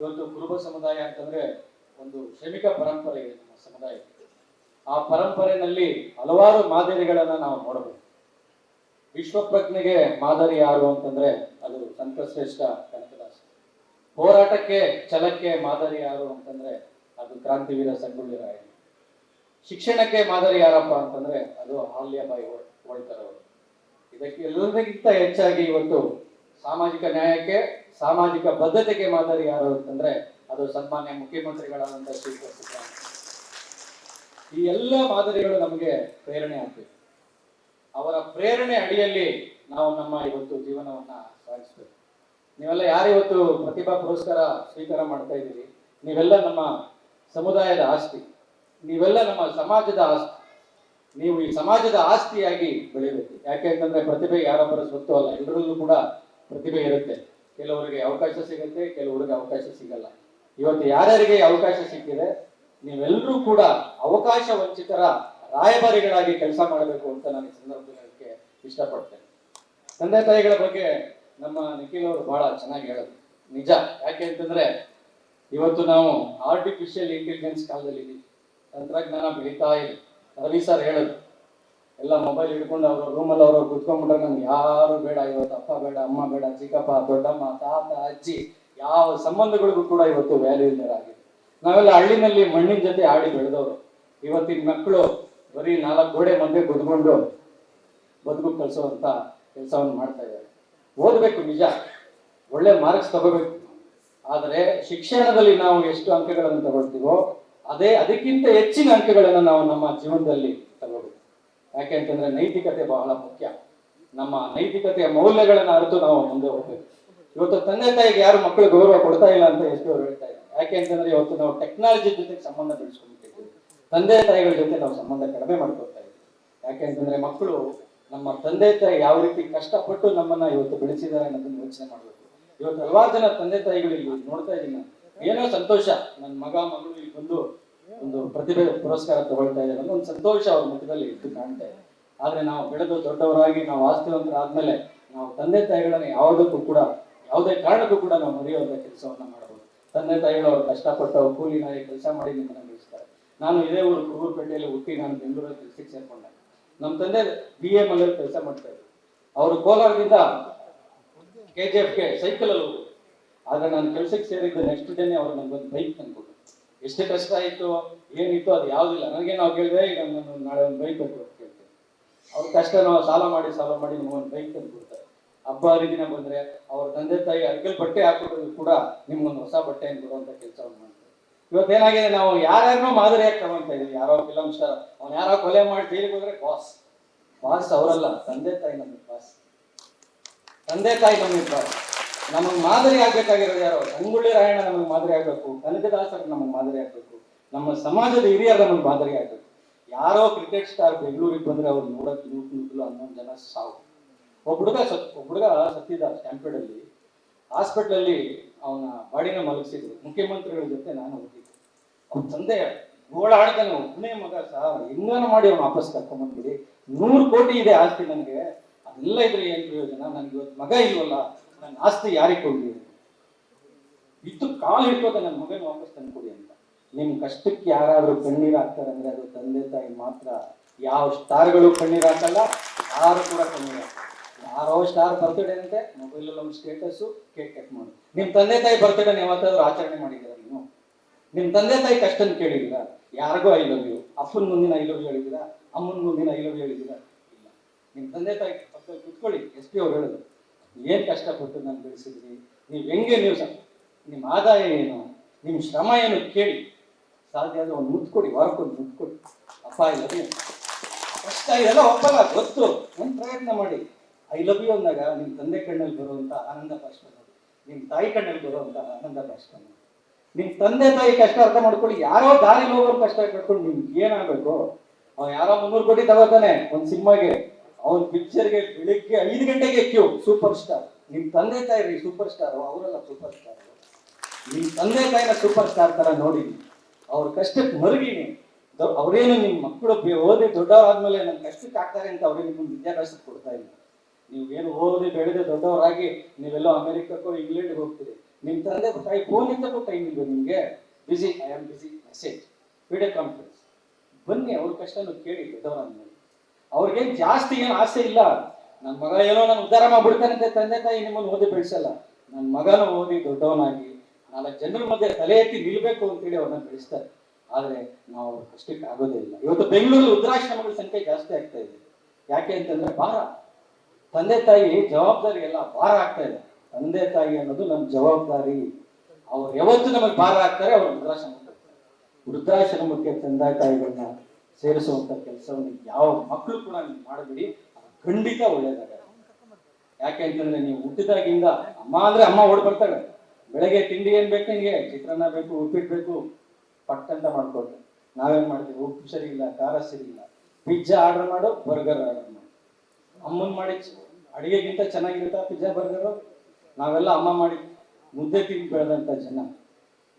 ಇವತ್ತು ಕುರುಬ ಸಮುದಾಯ ಅಂತಂದ್ರೆ ಒಂದು ಶ್ರಮಿಕ ಪರಂಪರೆ ಇದೆ ನಮ್ಮ ಸಮುದಾಯಕ್ಕೆ ಆ ಪರಂಪರೆಯಲ್ಲಿ ಹಲವಾರು ಮಾದರಿಗಳನ್ನ ನಾವು ನೋಡಬಹುದು ವಿಶ್ವಪ್ರಜ್ಞೆಗೆ ಮಾದರಿ ಯಾರು ಅಂತಂದ್ರೆ ಅದು ಸಂತಶ್ರೇಷ್ಠ ಕನಕದಾಸ. ಹೋರಾಟಕ್ಕೆ ಛಲಕ್ಕೆ ಮಾದರಿ ಯಾರು ಅಂತಂದ್ರೆ ಅದು ಕ್ರಾಂತಿವೀರ ಸಂಗೊಳ್ಳಿ ರಾಯಣ್ಣ ಶಿಕ್ಷಣಕ್ಕೆ ಮಾದರಿ ಯಾರಪ್ಪ ಅಂತಂದ್ರೆ ಅದು ಆಲ್ಯಬಾಯಿ ಹೋಳ್ತಾರವರು ಇದಕ್ಕೆ ಎಲ್ಲದಕ್ಕಿಂತ ಹೆಚ್ಚಾಗಿ ಇವತ್ತು ಸಾಮಾಜಿಕ ನ್ಯಾಯಕ್ಕೆ, ಸಾಮಾಜಿಕ ಬದ್ಧತೆಗೆ ಮಾದರಿ ಯಾರು ಅಂತಂದ್ರೆ ಅದು ಸನ್ಮಾನ್ಯ ಮುಖ್ಯಮಂತ್ರಿಗಳಾದಂತ ಶ್ರೀ ಈ ಎಲ್ಲ ಮಾದರಿಗಳು ನಮಗೆ ಪ್ರೇರಣೆ ಆಗ್ಬೇಕು. ಅವರ ಪ್ರೇರಣೆ ಅಡಿಯಲ್ಲಿ ನಾವು ನಮ್ಮ ಇವತ್ತು ಜೀವನವನ್ನ ಸಾಗಿಸ್ಬೇಕು. ನೀವೆಲ್ಲ ಯಾರು ಇವತ್ತು ಪ್ರತಿಭಾ ಪುರಸ್ಕಾರ ಸ್ವೀಕಾರ ಮಾಡ್ತಾ ಇದ್ದೀರಿ? ನೀವೆಲ್ಲ ನಮ್ಮ ಸಮುದಾಯದ ಆಸ್ತಿ. ನೀವೆಲ್ಲ ನಮ್ಮ ಸಮಾಜದ ಆಸ್ತಿ. ನೀವು ಈ ಸಮಾಜದ ಆಸ್ತಿಯಾಗಿ ಬೆಳಿಬೇಕು ಯಾಕೆ ಅಂತಂದ್ರೆ ಪ್ರತಿಭೆ ಯಾರೊಬ್ಬರ ಸ್ವತ್ತು ಅಲ್ಲ. ಎಲ್ಲರಲ್ಲೂ ಕೂಡ ಪ್ರತಿಭೆ ಇರುತ್ತೆ. ಕೆಲವರಿಗೆ ಅವಕಾಶ ಸಿಗುತ್ತೆ, ಕೆಲವರಿಗೆ ಅವಕಾಶ ಸಿಗಲ್ಲ. ಇವತ್ತು ಯಾರ್ಯಾರಿಗೆ ಅವಕಾಶ ಸಿಕ್ಕಿದೆ ನೀವೆಲ್ಲರೂ ಕೂಡ ಅವಕಾಶ ವಂಚಿತರ ರಾಯಭಾರಿಗಳಾಗಿ ಕೆಲಸ ಮಾಡಬೇಕು ಅಂತ ನಾನು ಈ ಇಷ್ಟಪಡ್ತೇನೆ. ತಂದೆ ತಾಯಿಗಳ ಬಗ್ಗೆ ನಮ್ಮ ನಿಖಿಲ್ ಅವರು ಬಹಳ ಚೆನ್ನಾಗಿ ಹೇಳೋದು. ನಿಜ. ಯಾಕೆ ಅಂತಂದ್ರೆ, ಇವತ್ತು ನಾವು ಆರ್ಟಿಫಿಷಿಯಲ್ ಇಂಟೆಲಿಜೆನ್ಸ್ ಕಾಲದಲ್ಲಿ ಇದ್ದೀವಿ ತಂತ್ರಜ್ಞಾನ ಬೆಳೀತಾ ಇದೆ. ರವಿ ಸರ್ ಹೇಳೋದು ಎಲ್ಲ ಮೊಬೈಲ್ ಹಿಡ್ಕೊಂಡು ಅವ್ರ ರೂಮಲ್ಲಿ ಅವ್ರು ಕುತ್ಕೊಂಡ್ಬಿಟ್ರೆ ನಮ್ಗೆ ಯಾರು ಬೇಡ, ಇವತ್ತು ಅಪ್ಪ ಬೇಡ, ಅಮ್ಮ ಬೇಡ, ಚಿಕ್ಕಪ್ಪ, ದೊಡ್ಡಮ್ಮ, ತಾತ, ಅಜ್ಜಿ, ಯಾವ ಸಂಬಂಧಗಳಿಗೂ ಕೂಡ ಇವತ್ತು ವ್ಯಾಲ್ಯೂ ಇಲ್ಲದಾಗಿದೆ ನಾವೆಲ್ಲ ಹಳ್ಳಿನಲ್ಲಿ ಮಣ್ಣಿನ ಜೊತೆ ಆಡಿ ಬೆಳೆದವರು. ಇವತ್ತಿನ ಮಕ್ಕಳು ಬರೀ ನಾಲ್ಕು ಗೋಡೆ ಮಧ್ಯೆ ಕುತ್ಕೊಂಡು ಬದುಕು ಕಲಿಸುವಂತ ಕೆಲಸವನ್ನು ಮಾಡ್ತಾ ಇದ್ದಾರೆ. ಓದಬೇಕು ನಿಜ, ಒಳ್ಳೆ ಮಾರ್ಕ್ಸ್ ತಗೋಬೇಕು. ಆದರೆ ಶಿಕ್ಷಣದಲ್ಲಿ ನಾವು ಎಷ್ಟು ಅಂಕಗಳನ್ನು ತಗೊಳ್ತೀವೋ, ಅದೇ, ಅದಕ್ಕಿಂತ ಹೆಚ್ಚಿನ ಅಂಕಗಳನ್ನು ನಾವು ನಮ್ಮ ಜೀವನದಲ್ಲಿ ತಗೋಬೇಕು. ಯಾಕೆ ಅಂತಂದ್ರೆ ನೈತಿಕತೆ ಬಹಳ ಮುಖ್ಯ. ನಮ್ಮ ನೈತಿಕತೆಯ ಮೌಲ್ಯಗಳನ್ನು ಅರಿತು ನಾವು ಮುಂದೆ ಹೋಗ್ಬೇಕು. ಇವತ್ತು ತಂದೆ ತಾಯಿಗೆ ಯಾರು ಮಕ್ಕಳು ಗೌರವ ಕೊಡ್ತಾ ಇಲ್ಲ ಅಂತ ಎಷ್ಟು ಅವ್ರು ಹೇಳ್ತಾ ಇದ್ದಾರೆ. ಯಾಕೆ ಅಂತಂದ್ರೆ ಇವತ್ತು ನಾವು ಟೆಕ್ನಾಲಜಿ ಜೊತೆಗೆ ಸಂಬಂಧ ಬೆಳೆಸ್ಕೊಂಡ್ಬಿಟ್ಟಿದ್ದೀವಿ ತಂದೆ ತಾಯಿಗಳ ಜೊತೆ ನಾವು ಸಂಬಂಧ ಕಡಿಮೆ ಮಾಡ್ಕೊಳ್ತಾ ಇದ್ದೀವಿ. ಯಾಕೆ ಅಂತಂದ್ರೆ ಮಕ್ಕಳು ನಮ್ಮ ತಂದೆ ತಾಯಿ ಯಾವ ರೀತಿ ಕಷ್ಟಪಟ್ಟು ನಮ್ಮನ್ನ ಇವತ್ತು ಬೆಳೆಸಿದ್ದಾರೆ ಅನ್ನೋದನ್ನ ಯೋಚನೆ ಮಾಡಬೇಕು. ಇವತ್ತು ಹಲವಾರು ಜನ ತಂದೆ ತಾಯಿಗಳು ಇಲ್ಲಿ ನೋಡ್ತಾ ಇದ್ದೀನಿ ಏನೋ ಸಂತೋಷ. ನನ್ನ ಮಗ ಮಗಳು ಇಲ್ಲಿ ಬಂದು ಒಂದು ಪ್ರತಿಭೆ ಪುರಸ್ಕಾರ ತಗೊಳ್ತಾ ಇದ್ದಾರೆ. ಒಂದು ಸಂತೋಷ ಅವ್ರ ಮುಖದಲ್ಲಿ ಇದ್ದು ಕಾಣ್ತಾ ಇದೆ. ಆದ್ರೆ ನಾವು ಬೆಳೆದು ದೊಡ್ಡವರಾಗಿ ನಾವು ಆಸ್ತಿವಂತರಾದ್ಮೇಲೆ ನಾವು ತಂದೆ ತಾಯಿಗಳನ್ನ ಯಾವುದಕ್ಕೂ ಕೂಡ, ಯಾವುದೇ ಕಾರಣಕ್ಕೂ ಕೂಡ ನಾವು ಮರೆಯುವಂತ ಕೆಲಸವನ್ನ ಮಾಡಬಹುದು. ತಂದೆ ತಾಯಿಗಳು ಅವ್ರು ಕಷ್ಟಪಟ್ಟು ಅವ್ರು ಕೂಲಿ ನಾಯಿ ಕೆಲಸ ಮಾಡಿ ನಿಮ್ಮನ್ನ ಬೆಳೆಸ್ತಾರೆ ನಾನು ಇದೇ ಊರು ಕುರುಬುಪೇಟೆಯಲ್ಲಿ ಹುಟ್ಟಿ ನಾನು ಬೆಂಗಳೂರಲ್ಲಿ ಕೆಲಸಕ್ಕೆ ಸೇರ್ಕೊಂಡೆ. ನಮ್ಮ ತಂದೆ ಬಿ ಎ ಮಲ್ಲಿ ಕೆಲಸ ಮಾಡ್ತಾ ಇದ್ರು. ಅವರು ಕೋಲಾರದಿಂದ ಕೆ ಜಿ ಎಫ್ಗೆ ಸೈಕಲ್ ಅಲ್ಲಿ ಹೋಗುದು ಆದ್ರೆ ನಾನು ಕೆಲಸಕ್ಕೆ ಸೇರಿದ್ದ ನೆಕ್ಸ್ಟ್ ಡೇನೆ ಅವ್ರು ಒಂದು ಬೈಕ್ ತಂದ್ಕೊಟ್ರು. ಎಷ್ಟು ಕಷ್ಟ ಆಯ್ತು, ಏನಿತ್ತು ಅದು ಯಾವುದಿಲ್ಲ. ನನಗೆ ನಾವು ಕೇಳಿದ್ರೆ, ಈಗ ನಾನು ನಾಳೆ ಒಂದು ಬೈಕ್ ಅಂತ ಕೇಳ್ತೇವೆ ಅವ್ರ ಕಷ್ಟ ನಾವು ಸಾಲ ಮಾಡಿ ಸಾಲ ಮಾಡಿ ನಿಮ್ಗೊಂದು ಬೈಕ್ ತಂದು ಕೊಡ್ತಾರೆ. ಹಬ್ಬ, ಹರಿದಿನ ಬಂದ್ರೆ ಅವ್ರ ತಂದೆ, ತಾಯಿ ಅರ್ಗಲ್ ಬಟ್ಟೆ ಹಾಕೊಡೋದು ಕೂಡ ನಿಮ್ಗೊಂದು ಹೊಸ ಬಟ್ಟೆಯನ್ನು ಕೊಡುವಂಥ ಕೆಲಸವನ್ನು ಮಾಡ್ತಾರೆ. ಇವತ್ತೇನಾಗಿದೆ ನಾವು ಯಾರ್ಯಾರನ್ನೂ ಮಾದರಿಯಾಗಿ ತಗೊಂತ ಇದೀವಿ ಯಾರೋ ಫಿಲಮ್ ಸ್ಟಾರ್ ಅವ್ನು ಯಾರೋ ಕೊಲೆ ಮಾಡಿ ಜೈಲಿಗೆ ಹೋದ್ರೆ ಬಾಸ್ ಬಾಸ್ ಅವರಲ್ಲ, ತಂದೆ ತಾಯಿ ನಮಗೆ ಬಾಸ್ ತಂದೆ ತಾಯಿ ನಮಗೆ ಬಾಸ್ ನಮಗೆ ಮಾದರಿ ಆಗ್ಬೇಕಾಗಿರೋದು ಯಾರೋ? ಸಂಗೊಳ್ಳಿ ರಾಯಣ್ಣ ನಮಗೆ ಮಾದರಿ ಆಗ್ಬೇಕು. ಕನಕದಾಸರು ನಮಗೆ ಮಾದರಿ ಆಗ್ಬೇಕು. ನಮ್ಮ ಸಮಾಜದ ಹಿರಿಯರು ನಮಗೆ ಮಾದರಿ ಆಗ್ಬೇಕು. ಯಾರೋ ಕ್ರಿಕೆಟ್ ಸ್ಟಾರ್ ಬೆಂಗಳೂರಿಗೆ ಬಂದ್ರೆ ಅವ್ರು ನೋಡಕ್ ನೂರು ನೂರು ಹನ್ನೊಂದು ಜನ ಸಾವು. ಒಬ್ಬ ಹುಡುಗ ಸತ್, ಒಬ್ಬ ಹುಡುಗ ಸತ್ತಿದ್ದ ಸ್ಟ್ಯಾಂಪೇಡ್ ಅಲ್ಲಿ ಹಾಸ್ಪಿಟಲ್ ಅಲ್ಲಿ ಅವನ ಬಾಡಿನ ಮಲಗಿಸಿದ್ರು. ಮುಖ್ಯಮಂತ್ರಿಗಳ ಜೊತೆ ನಾನು ಹೋಗಿದ್ದೆ. ಅವ್ನ ತಂದೆ ಗೋಳಾಡ್ತಾನೆ ಒಬ್ಬನೇ ಮಗ ಸಹ ಹೆಂಗಾನ ಮಾಡಿ ಅವ್ನು ವಾಪಸ್ ಕರ್ಕೊಂಡ್ಬಂದ್ಬಿಡಿ ನೂರು ಕೋಟಿ ಇದೆ ಆಸ್ತಿ ನನಗೆ. ಅದೆಲ್ಲ ಇದ್ರೆ ಏನ್ ಪ್ರಯೋಜನ? ನನಗೆ ಇವತ್ತು ಮಗ ಇಲ್ವಲ್ಲ? ನನ್ನ ಆಸ್ತಿ ಯಾರಿಗೆ ಕೊಡ್ಲಿ? ಇತ್ತು ಕಾಲು ಹಿಡ್ಕೋದೆ ನನ್ನ ಮಗನ ವಾಪಸ್ ತಂದು ಕೊಡಿ ಅಂತ. ನಿಮ್ಮ ಕಷ್ಟಕ್ಕೆ ಯಾರಾದ್ರೂ ಕಣ್ಣೀರು ಹಾಕ್ತಾರೆ ಅಂದ್ರೆ ಅದು ತಂದೆ ತಾಯಿ ಮಾತ್ರ. ಯಾವ ಸ್ಟಾರ್ಗಳು ಕಣ್ಣೀರು ಹಾಕಲ್ಲ, ಯಾರು ಕೂಡ ಕಣ್ಣೀರು ಹಾಕಲ್ಲ. ಯಾರೋ ಸ್ಟಾರ್ ಬರ್ತ್ಡೇ ಅಂತೆ ಮೊಬೈಲ್ ಒಂದು ಸ್ಟೇಟಸ್ ಕೇಕ್ ಕಟ್ ಮಾಡಿ. ನಿಮ್ಮ ತಂದೆ ತಾಯಿ ಬರ್ತ್ಡೇ ಯಾವತ್ತಾದ್ರೂ ಆಚರಣೆ ಮಾಡಿದ್ದೀರಾ ನೀವು? ನಿಮ್ಮ ತಂದೆ ತಾಯಿ ಕಷ್ಟನ್ ಕೇಳಿದ್ದೀರಾ? ಯಾರಿಗೂ ಐ ಲವ್ ಯು ಅಪ್ಪನ ಮುಂದಿನ ಐ ಲವ್ ಯು ಹೇಳಿದ್ದೀರಾ? ಅಮ್ಮನ ಮುಂದಿನ ಐ ಲವ್ ಯು ಹೇಳಿದ್ದೀರಾ? ಇಲ್ಲ. ನಿಮ್ಮ ತಂದೆ ತಾಯಿ ಪಕ್ಕದಲ್ಲಿ ಕುತ್ಕೊಳ್ಳಿ, ಎಸ್ ಪಿ ಅವ್ರು ಹೇಳಿದ್ರು ಏನ್ ಕಷ್ಟಪಟ್ಟು ನಾನು ಬೆಳೆಸಿದ್ರಿ ನೀವು ಹೆಂಗೆ ನೀವು ನಿಮ್ಮ ಆದಾಯ ಏನು? ನಿಮ್ಮ ಶ್ರಮ ಏನು ಕೇಳಿ. ಸಾಧ್ಯ ಆದರೆ ಒಂದು ಮುತ್ಕೊಡಿ ವಾರಕ್ಕೊಂದು ಮುತ್ಕೊಡಿ ಅಪ್ಪ ಐ ಕಷ್ಟ ಇದೆಲ್ಲ ಒಪ್ಪಲ್ಲ, ಗೊತ್ತು. ಒಂದು ಪ್ರಯತ್ನ ಮಾಡಿ. ಐ ಲವ್ ಯು ಅಂದಾಗ ನಿಮ್ಮ ತಂದೆ ಕಣ್ಣಲ್ಲಿ ಬರುವಂತ ಆನಂದ ಭಾಷಣ ನಿಮ್ಮ ತಾಯಿ ಕಣ್ಣಲ್ಲಿ ಬರುವಂತ ಆನಂದ ಭಾಷಣ ನೋಡಿ ನಿಮ್ ತಂದೆ ತಾಯಿ ಕಷ್ಟ ಅರ್ಥ ಮಾಡ್ಕೊಳ್ಳಿ. ಯಾರೋ ದಾರಿ ಹೋಗೋರು ಕಷ್ಟ ಕಟ್ಕೊಂಡು ನಿಮ್ಗೆ ಏನಾಗಬೇಕು ಅವ್ನು ಯಾರೋ ಮುನ್ನೂರು ಕೋಟಿ ತಗೋತಾನೆ, ಒಂದು ಸಿನಿಮಾಗೆ. ಅವನ್ ಪಿಕ್ಚರ್ಗೆ ಬೆಳಿಗ್ಗೆ ಐದು ಗಂಟೆಗೆ ಕ್ಯೂ ಸೂಪರ್ ಸ್ಟಾರ್ ನಿಮ್ ತಂದೆ ತಾಯಿ ಸೂಪರ್ ಸ್ಟಾರ್ ಅವರೆಲ್ಲ ಸೂಪರ್ ಸ್ಟಾರ್ ನಿಮ್ ತಂದೆ ತಾಯಿನ ಸೂಪರ್ ಸ್ಟಾರ್ ತರ ನೋಡಿ, ಅವ್ರ ಕಷ್ಟಕ್ಕೆ ಮರುಗಿನಿ. ಅವರೇನು ಅವ್ರೇನು ನಿಮ್ ಮಕ್ಕಳು ಓದಿ ದೊಡ್ಡವರಾದ್ಮೇಲೆ ನನ್ ಕಷ್ಟಕ್ಕೆ ಆಗ್ತಾರೆ ಅಂತ ಅವ್ರಿಗೆ ನಿಮ್ಗೆ ವಿದ್ಯಾಭ್ಯಾಸ ಕೊಡ್ತಾ ಇಲ್ಲ. ನೀವು ಏನು ಓದಿ ಬೆಳೆದೆ ದೊಡ್ಡವರಾಗಿ ನೀವೆಲ್ಲೋ ಅಮೆರಿಕಕ್ಕೋ ಇಂಗ್ಲೆಂಡ್ಗೆ ಹೋಗ್ತೀರಿ. ನಿಮ್ಮ ತಂದೆ ತಾಯಿ ಫೋನ್ ಇದ್ದಕ್ಕೂ ಟೈಮ್ ಇಲ್ಲ ನಿಮಗೆ? Busy I am busy message video conference ಬನ್ನಿ, ಅವ್ರ ಕಷ್ಟನೂ ಕೇಳಿ ದೊಡ್ಡವರನ್ನ ಅವ್ರಿಗೇನು ಜಾಸ್ತಿ ಏನು ಆಸೆ ಇಲ್ಲ. ನನ್ನ ಮಗ ಏನೋ ನಾನು ಉದ್ಧಾರ ಮಾಡ್ಬಿಡ್ತಾನೆ ಅಂತ ತಂದೆ ತಾಯಿ ನಿಮ್ಮನ್ನು ಓದಿ ಬೆಳೆಸಲ್ಲ. ನನ್ನ ಮಗನ ಓದಿ ದೊಡ್ಡವನಾಗಿ ನಾಲ್ಕು ಜನರ ಮಧ್ಯೆ ತಲೆ ಎತ್ತಿ ನಿಲ್ಬೇಕು ಅಂತೇಳಿ ಅವ್ರನ್ನ ಬೆಳೆಸ್ತಾರೆ. ಆದರೆ ನಾವು ಅವ್ರ ಕಷ್ಟಕ್ಕೆ ಆಗೋದೇ ಇಲ್ಲ. ಇವತ್ತು ಬೆಂಗಳೂರು ವೃದ್ಧಾಶ್ರಮಗಳ ಸಂಖ್ಯೆ ಜಾಸ್ತಿ ಆಗ್ತಾ ಇದೆ. ಯಾಕೆ ಅಂತಂದ್ರೆ ಭಾರ. ತಂದೆ ತಾಯಿ ಜವಾಬ್ದಾರಿ ಎಲ್ಲ ಭಾರ ಆಗ್ತಾ ಇದೆ. ತಂದೆ ತಾಯಿ ಅನ್ನೋದು ನಮ್ಮ ಜವಾಬ್ದಾರಿ. ಅವ್ರು ಯಾವತ್ತು ನಮಗೆ ಭಾರ ಆಗ್ತಾರೆ ಅವ್ರು ವೃದ್ಧಾಶ್ರಮ. ವೃದ್ಧಾಶ್ರಮಕ್ಕೆ ತಂದೆ ತಾಯಿಗಳನ್ನ ಸೇರಿಸುವಂತ ಕೆಲಸವನ್ನು ಯಾವ ಮಕ್ಕಳು ಕೂಡ ನೀವು ಮಾಡಬೇಡಿ. ಖಂಡಿತ ಒಳ್ಳೇದಾಗ ಯಾಕೆ ಅಂತಂದ್ರೆ ನೀವು ಹುಟ್ಟಿದಾಗಿಂದ ಅಮ್ಮ ಅಂದ್ರೆ ಅಮ್ಮ ಓಡ್ ಬರ್ತಾಳೆ. ಬೆಳಗ್ಗೆ ತಿಂಡಿ ಏನ್ ಬೇಕು ನಿಮಗೆ ಚಿತ್ರಾನ್ನ ಬೇಕು, ಉಪ್ಪಿಟ್ಟು ಬೇಕು. ಪಟ್ ಅಂತ ಮಾಡ್ಕೊಡ್ತಾರೆ ನಾವೇನ್ ಮಾಡ್ತೀವಿ? ಉಪ್ಪು ಸರಿ ಇಲ್ಲ ಖಾರ ಸರಿ ಇಲ್ಲ ಪಿಜ್ಜಾ ಆರ್ಡರ್ ಮಾಡು, ಬರ್ಗರ್ ಆರ್ಡರ್ ಮಾಡು. ಅಮ್ಮನ್ ಮಾಡಿ ಅಡಿಗೆಗಿಂತ ಚೆನ್ನಾಗಿರುತ್ತಾ ಪಿಜ್ಜಾ, ಬರ್ಗರ್? ನಾವೆಲ್ಲ ಅಮ್ಮ ಮಾಡಿ ಮುದ್ದೆ ತಿಂದು ಬೆಳೆದಂತ ಜನ.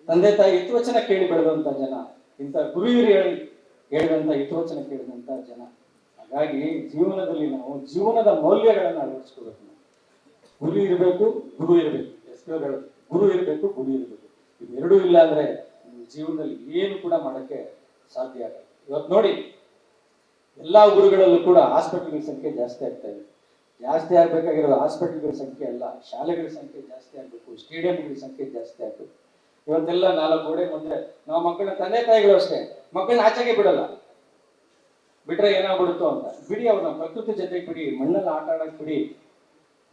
ತಂದೆ ತಾಯಿ ಹಿತವಚನ ಕೇಳಿ ಬೆಳೆದಂತ ಜನ. ಇಂಥ ಗುರು ಹಿರಿಯರು ಹೇಳಿ ಹೇಳಿದಂತ ಹಿತವಚನ ಕೇಳಿದಂತ ಜನ. ಹಾಗಾಗಿ ಜೀವನದಲ್ಲಿ ನಾವು ಜೀವನದ ಮೌಲ್ಯಗಳನ್ನು ಅಳವಡಿಸ್ಕೋಬೇಕು ನಾವು. ಗುರು ಇರಬೇಕು ಗುರು ಇರಬೇಕು. ಹೇಳೋದು ಗುರು ಇರಬೇಕು ಗುರು ಇರಬೇಕು. ಇವೆರಡೂ ಇಲ್ಲ ಅಂದ್ರೆ ಜೀವನದಲ್ಲಿ ಏನು ಕೂಡ ಮಾಡೋಕ್ಕೆ ಸಾಧ್ಯ ಆಗಲ್ಲ. ಇವತ್ತು ನೋಡಿ, ಎಲ್ಲ ಗುರುಗಳಲ್ಲೂ ಕೂಡ ಹಾಸ್ಪಿಟಲ್ಗಳ ಸಂಖ್ಯೆ ಜಾಸ್ತಿ ಆಗ್ತಾ ಇದೆ. ಜಾಸ್ತಿ ಆಗ್ಬೇಕಾಗಿರೋ ಹಾಸ್ಪಿಟಲ್ಗಳ ಸಂಖ್ಯೆ ಅಲ್ಲ, ಶಾಲೆಗಳ ಸಂಖ್ಯೆ ಜಾಸ್ತಿ ಆಗಬೇಕು, ಸ್ಟೇಡಿಯಂಗಳ ಸಂಖ್ಯೆ ಜಾಸ್ತಿ ಆಗ್ಬೇಕು. ಇವತ್ತೆಲ್ಲ ನಾಲ್ಕು ಗೋಡೆ ಮುಂದೆ ನಾವು ಮಕ್ಕಳ ತಂದೆ ತಾಯಿಗಳು ಅಷ್ಟೇ. ಮಕ್ಕಳನ್ನ ಆಚೆಗೆ ಬಿಡಲ್ಲ. ಬಿಟ್ರೆ ಏನಾಗ್ಬಿಡುತ್ತೋ ಅಂತ. ಬಿಡಿ ಅವ್ರನ್ನ, ಪ್ರಕೃತಿ ಜೊತೆಗೆ ಬಿಡಿ, ಮಣ್ಣಲ್ಲಿ ಆಟ ಆಡಕ್ ಬಿಡಿ.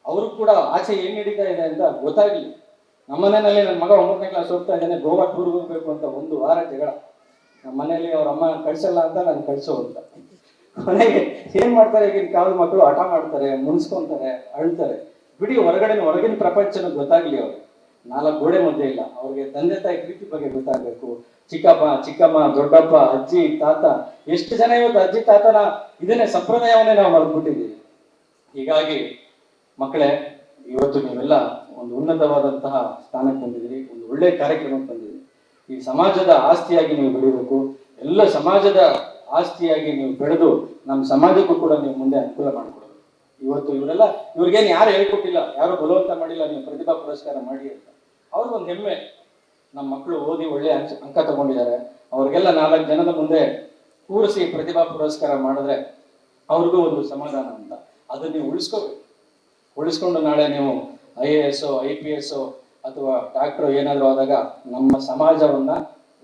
ಅವರು ಕೂಡ ಆಚೆ ಏನ್ ನಡೀತಾ ಇದೆ ಅಂತ ಗೊತ್ತಾಗ್ಲಿ. ನಮ್ಮ ಮನೆಯಲ್ಲಿ ನನ್ನ ಮಗ ಒಂಬತ್ತನೇ ಕ್ಲಾಸ್ ಹೋಗ್ತಾ ಇದ್ದಾನೆ, ಗೋವಾ ಟೂರ್ ಹೋಗ್ಬೇಕು ಅಂತ ಒಂದು ವಾರ ಜಗಳ. ನಮ್ಮ ಮನೆಯಲ್ಲಿ ಅವ್ರ ಅಮ್ಮ ಕಳ್ಸಲ್ಲ ಅಂತ ನಾನು ಕಳ್ಸೋ ಅಂತ. ಕೊನೆಗೆ ಏನ್ ಮಾಡ್ತಾರೆ ಈಗಿನ ಕಾಲದ ಮಕ್ಕಳು ಹಠ ಮಾಡ್ತಾರೆ, ಮುನ್ಸ್ಕೊಂತಾರೆ, ಅಳ್ತಾರೆ. ಬಿಡಿ ಹೊರಗಡೆ ಹೊರಗಿನ ಪ್ರಪಂಚನ ಗೊತ್ತಾಗ್ಲಿ ಅವ್ರಿಗೆ. ನಾಲ್ಕು ಗೋಡೆ ಮಧ್ಯೆ ಇಲ್ಲ. ಅವ್ರಿಗೆ ತಂದೆ ತಾಯಿ ಪ್ರೀತಿ ಬಗ್ಗೆ ಗೊತ್ತಾಗಬೇಕು. ಚಿಕ್ಕಪ್ಪ, ಚಿಕ್ಕಮ್ಮ, ದೊಡ್ಡಪ್ಪ, ಅಜ್ಜಿ, ತಾತ, ಎಷ್ಟು ಜನ ಇವತ್ತು ಅಜ್ಜಿ, ತಾತನ ಇದನ್ನೇ ಸಂಪ್ರದಾಯವನ್ನೇ ನಾವು ಮರೆದ್ಬಿಟ್ಟಿದ್ದೀವಿ ಹೀಗಾಗಿ ಮಕ್ಕಳೇ, ಇವತ್ತು ನೀವೆಲ್ಲ ಒಂದು ಉನ್ನತವಾದಂತಹ ಸ್ಥಾನಕ್ಕೆ ಬಂದಿದ್ದೀರಿ, ಒಂದು ಒಳ್ಳೆ ಕಾರ್ಯಕ್ರಮಕ್ಕೆ ಬಂದಿದ್ದೀರಿ. ಈ ಸಮಾಜದ ಆಸ್ತಿಯಾಗಿ ನೀವು ಬೆಳಿಬೇಕು. ಎಲ್ಲ ಸಮಾಜದ ಆಸ್ತಿಯಾಗಿ ನೀವು ಬೆಳೆದು ನಮ್ಮ ಸಮಾಜಕ್ಕೂ ಕೂಡ ನೀವು ಮುಂದೆ ಅನುಕೂಲ ಮಾಡಿಕೊಡಬೇಕು ಇವತ್ತು ಇವರೆಲ್ಲ, ಇವ್ರಿಗೇನು ಯಾರು ಹೇಳ್ಕೊಟ್ಟಿಲ್ಲ, ಯಾರು ಬಲವಂತ ಮಾಡಿಲ್ಲ, ನೀವು ಪ್ರತಿಭಾ ಪುರಸ್ಕಾರ ಮಾಡಿ ಅಂತ. ಅವ್ರಿಗೊಂದು ಹೆಮ್ಮೆ. ನಮ್ಮ ಮಕ್ಕಳು ಓದಿ ಒಳ್ಳೆ ಅಂಕ ಅಂಕ ತಗೊಂಡಿದ್ದಾರೆ. ಅವ್ರಿಗೆಲ್ಲ ನಾಲ್ಕು ಜನದ ಮುಂದೆ ಕೂರಿಸಿ ಪ್ರತಿಭಾ ಪುರಸ್ಕಾರ ಮಾಡಿದ್ರೆ ಅವ್ರಿಗೂ ಒಂದು ಸಮಾಧಾನ ಅಂತ. ಅದನ್ನ ನೀವು ಉಳಿಸ್ಕೋಬೇಕು. ಉಳಿಸ್ಕೊಂಡು ನಾಳೆ ನೀವು I A S I P S ಅಥವಾ ಡಾಕ್ಟರ್ ಏನಾದರೂ ಆದಾಗ ನಮ್ಮ ಸಮಾಜವನ್ನ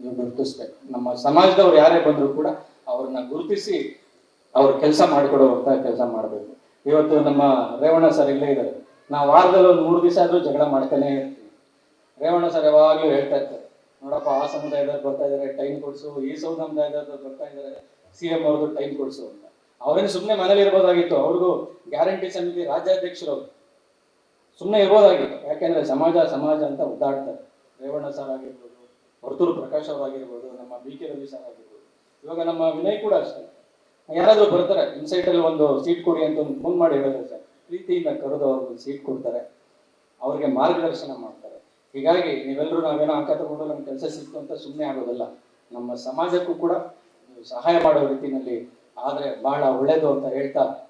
ನೀವು ಗುರುತಿಸ್ಬೇಕು. ನಮ್ಮ ಸಮಾಜದವ್ರು ಯಾರೇ ಬಂದರೂ ಕೂಡ ಅವ್ರನ್ನ ಗುರುತಿಸಿ ಅವ್ರ ಕೆಲಸ ಮಾಡಿಕೊಡುವಂತ ಕೆಲಸ ಮಾಡಬೇಕು. ಇವತ್ತು ನಮ್ಮ ರೇವಣ್ಣ ಸರ್ ಇಲ್ಲೇ ಇದ್ದಾರೆ. ನಾವು ವಾರದಲ್ಲಿ ಒಂದು ಮೂರು ದಿವಸ ಆದ್ರೂ ಜಗಳ ಮಾಡ್ತಾನೆ ರೇವಣ್ಣ ಸರ್ ಯಾವಾಗಲೂ ಹೇಳ್ತಾ ಇರ್ತಾರೆ ನೋಡಪ್ಪ, ಆ ಸಮುದಾಯದವ್ರು ಬರ್ತಾ ಇದ್ದಾರೆ, ಟೈಮ್ ಕೊಡ್ಸು, ಈ ಸಮುದಾಯದವ್ರು ಬರ್ತಾ ಇದ್ದಾರೆ ಸಿ ಎಂ ಅವ್ರದ್ದು ಟೈಮ್ ಕೊಡ್ಸು ಅಂತ. ಅವ್ರೇನು ಸುಮ್ಮನೆ ಮನೇಲಿ ಇರ್ಬೋದಾಗಿತ್ತು, ಅವ್ರಿಗೂ ಗ್ಯಾರಂಟಿ ಸಮಿತಿ ರಾಜ್ಯಾಧ್ಯಕ್ಷರು. ಸುಮ್ಮನೆ ಇರ್ಬೋದಾಗಿತ್ತು. ಯಾಕೆಂದ್ರೆ ಸಮಾಜ ಸಮಾಜ ಅಂತ ಉದ್ದಾಡ್ತಾರೆ. ರೇವಣ್ಣ ಸರ್ ಆಗಿರ್ಬೋದು, ವರ್ತೂರು ಪ್ರಕಾಶ್ ಅವರಾಗಿರ್ಬೋದು ನಮ್ಮ ಬಿ ಕೆ ರವಿ ಸರ್ ಆಗಿರ್ಬೋದು. ಇವಾಗ ನಮ್ಮ ವಿನಯ್ ಕೂಡ ಅಷ್ಟೇ. ಯಾರಾದ್ರೂ ಬರ್ತಾರೆ ಇನ್ಸೈಟಲ್ಲಿ ಒಂದು ಸೀಟ್ ಕೊಡಿ ಅಂತ ಒಂದು ಫೋನ್ ಮಾಡಿ ಹೇಳಿದ್ರೆ ಸರ್. ಪ್ರೀತಿಯಿಂದ ಕರೆದು ಅವ್ರಿಗೆ ಸೀಟ್ ಕೊಡ್ತಾರೆ. ಅವ್ರಿಗೆ ಮಾರ್ಗದರ್ಶನ ಮಾಡ್ತಾರೆ. ಹೀಗಾಗಿ ನೀವೆಲ್ಲರೂ ನಾವೇನೋ ಅಂಕ ತಗೊಂಡು ನಮ್ಮ ಕೆಲಸ ಸಿಕ್ತು ಅಂತ ಸುಮ್ಮನೆ ಆಗೋದಲ್ಲ. ನಮ್ಮ ಸಮಾಜಕ್ಕೂ ಕೂಡ ಸಹಾಯ ಮಾಡೋ ರೀತಿಯಲ್ಲಿ ಆದರೆ ಬಹಳ ಒಳ್ಳೇದು ಅಂತ ಹೇಳ್ತಾ